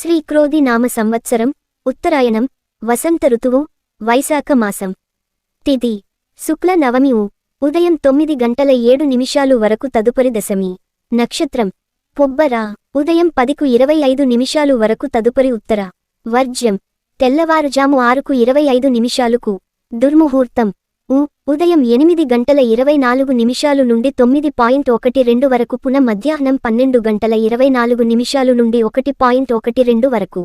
శ్రీ క్రోధి నామ సంవత్సరం ఉత్తరాయణం వసంత ఋతువు వైశాఖ మాసం. తిథి శుక్ల నవమి ఉ. ఉదయం తొమ్మిది గంటల ఏడు నిమిషాలు వరకు తదుపరి దశమి. నక్షత్రం పొబ్బరా ఉదయం పదికు ఇరవై ఐదు నిమిషాలు వరకు తదుపరి ఉత్తర. వర్జ్యం తెల్లవారుజాము ఆరుకు ఇరవై ఐదు నిమిషాలుకు దుర్ముహూర్తం ఉ ఉదయం ఎనిమిది గంటల ఇరవై నాలుగు నిమిషాలు నుండి తొమ్మిది పాయింట్ ఒకటి రెండు వరకు పున మధ్యాహ్నం పన్నెండు గంటల ఇరవై నాలుగు నిమిషాలు నుండి ఒకటి పాయింట్ ఒకటి రెండు వరకు.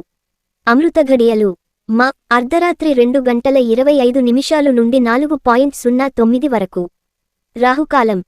అమృత ఘడియలు. మా అర్ధరాత్రి రెండు గంటల ఇరవై ఐదు నిమిషాలు నుండి నాలుగు పాయింట్ సున్నా తొమ్మిది వరకు. రాహుకాలం.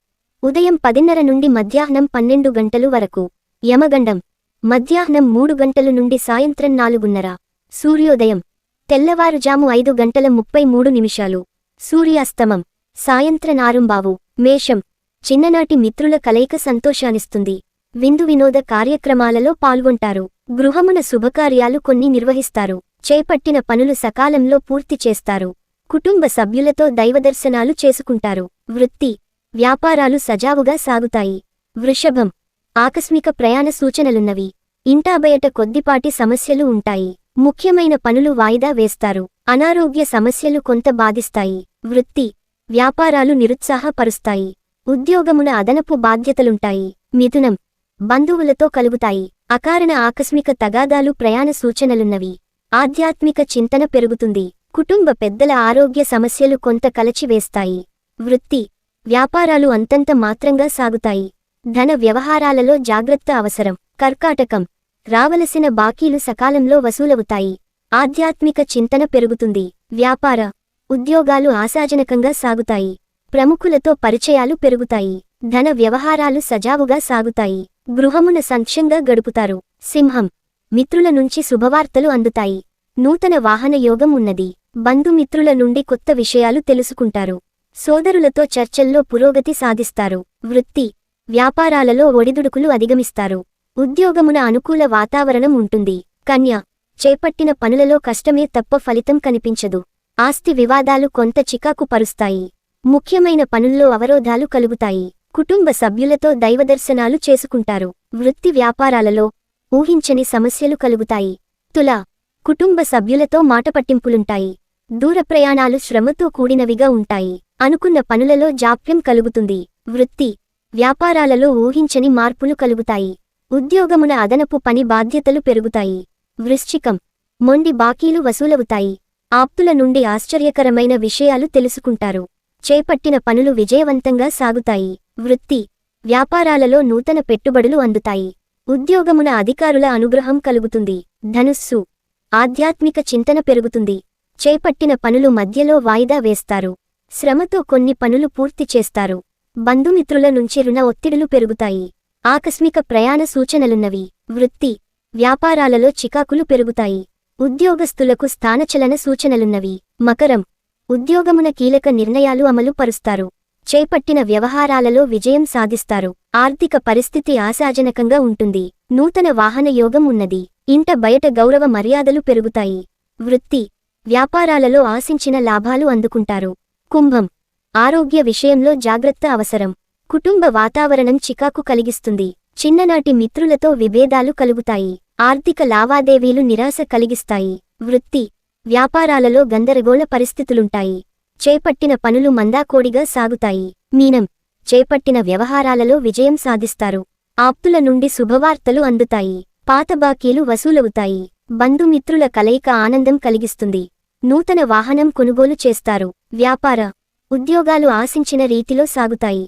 ఉదయం పదిన్నర నుండి మధ్యాహ్నం పన్నెండు గంటలు వరకు. యమగండం. మధ్యాహ్నం మూడు గంటలు నుండి సాయంత్రం నాలుగున్నర. సూర్యోదయం. తెల్లవారుజాము ఐదు గంటల ముప్పై మూడు నిమిషాలు. సూర్యాస్తమం సాయంత్ర నారుంబావు మేషం చిన్ననాటి మిత్రుల కలయిక సంతోషానిస్తుంది విందు వినోద కార్యక్రమాలలో పాల్గొంటారు. గృహమున శుభకార్యాలు కొన్ని నిర్వహిస్తారు. చేపట్టిన పనులు సకాలంలో పూర్తి చేస్తారు. కుటుంబ సభ్యులతో దైవదర్శనాలు చేసుకుంటారు. వృత్తి వ్యాపారాలు సజావుగా సాగుతాయి. వృషభం ఆకస్మిక ప్రయాణ సూచనలున్నవి. ఇంటాబయట కొద్దిపాటి సమస్యలు ఉంటాయి. ముఖ్యమైన పనులు వాయిదా వేస్తారు. అనారోగ్య సమస్యలు కొంత బాధిస్తాయి. వృత్తి వ్యాపారాలు నిరుత్సాహపరుస్తాయి. ఉద్యోగమున అదనపు బాధ్యతలుంటాయి. మిథునం బంధువులతో కలుగుతాయి. అకారణ ఆకస్మిక తగాదాలు ప్రయాణ సూచనలున్నవి. ఆధ్యాత్మిక చింతన పెరుగుతుంది. కుటుంబ పెద్దల ఆరోగ్య సమస్యలు కొంత కలచివేస్తాయి. వృత్తి వ్యాపారాలు అంతంత మాత్రంగా సాగుతాయి. ధన వ్యవహారాలలో జాగ్రత్త అవసరం. కర్కాటకం రావలసిన బాకీలు సకాలంలో వసూలవుతాయి. ఆధ్యాత్మిక చింతన పెరుగుతుంది. వ్యాపార ఉద్యోగాలు ఆశాజనకంగా సాగుతాయి. ప్రముఖులతో పరిచయాలు పెరుగుతాయి. ధన వ్యవహారాలు సజావుగా సాగుతాయి. గృహమున సంక్షంగా గడుపుతారు. సింహం. మిత్రుల నుంచి శుభవార్తలు అందుతాయి. నూతన వాహన యోగం ఉన్నది. బంధుమిత్రుల నుండి కొత్త విషయాలు తెలుసుకుంటారు. సోదరులతో చర్చల్లో పురోగతి సాధిస్తారు. వృత్తి. వ్యాపారాలలో ఒడిదుడుకులు అధిగమిస్తారు. ఉద్యోగమున అనుకూల వాతావరణం ఉంటుంది. కన్య. చేపట్టిన పనులలో కష్టమే తప్ప ఫలితం కనిపించదు. ఆస్తి వివాదాలు కొంత చికాకు పరుస్తాయి ముఖ్యమైన పనుల్లో అవరోధాలు కలుగుతాయి. కుటుంబ సభ్యులతో దైవదర్శనాలు చేసుకుంటారు. వృత్తి వ్యాపారాలలో ఊహించని సమస్యలు కలుగుతాయి. తుల కుటుంబ సభ్యులతో మాటపట్టింపులుంటాయి దూర ప్రయాణాలు శ్రమతో కూడినవిగా ఉంటాయి. అనుకున్న పనులలో జాప్యం కలుగుతుంది. వృత్తి వ్యాపారాలలో ఊహించని మార్పులు కలుగుతాయి. ఉద్యోగమున అదనపు పని బాధ్యతలు పెరుగుతాయి. వృశ్చికం మొండి బాకీలు వసూలవుతాయి. ఆప్తుల నుండి ఆశ్చర్యకరమైన విషయాలు తెలుసుకుంటారు. చేపట్టిన పనులు విజయవంతంగా సాగుతాయి. వృత్తి వ్యాపారాలలో నూతన పెట్టుబడులు అందుతాయి. ఉద్యోగమున అధికారుల అనుగ్రహం కలుగుతుంది. ధనుస్సు ఆధ్యాత్మిక చింతన పెరుగుతుంది. చేపట్టిన పనులు మధ్యలో వాయిదా వేస్తారు. శ్రమతో కొన్ని పనులు పూర్తి చేస్తారు. బంధుమిత్రుల నుంచి రుణ ఒత్తిడులు పెరుగుతాయి. ఆకస్మిక ప్రయాణ సూచనలున్నవి. వృత్తి వ్యాపారాలలో చికాకులు పెరుగుతాయి. ఉద్యోగస్తులకు స్థానచలన సూచనలున్నవి. మకరం. ఉద్యోగమున కీలక నిర్ణయాలు అమలు పరుస్తారు చేపట్టిన వ్యవహారాలలో విజయం సాధిస్తారు. ఆర్థిక పరిస్థితి ఆశాజనకంగా ఉంటుంది. నూతన వాహన యోగం ఉన్నది. ఇంట బయట గౌరవ మర్యాదలు పెరుగుతాయి. వృత్తి. వ్యాపారాలలో ఆశించిన లాభాలు అందుకుంటారు. కుంభం. ఆరోగ్య విషయంలో జాగ్రత్త అవసరం. కుటుంబ వాతావరణం చికాకు కలిగిస్తుంది. చిన్ననాటి మిత్రులతో విభేదాలు కలుగుతాయి. ఆర్థిక లావాదేవీలు నిరాశ కలిగిస్తాయి. వృత్తి వ్యాపారాలలో గందరగోళ పరిస్థితులుంటాయి. చేపట్టిన పనులు మందాకోడిగా సాగుతాయి. మీనం చేపట్టిన వ్యవహారాలలో విజయం సాధిస్తారు. ఆప్తుల నుండి శుభవార్తలు అందుతాయి. పాత బాకీలు వసూలవుతాయి. బంధుమిత్రుల కలయిక ఆనందం కలిగిస్తుంది. నూతన వాహనం కొనుగోలు చేస్తారు. వ్యాపార ఉద్యోగాలు ఆశించిన రీతిలో సాగుతాయి.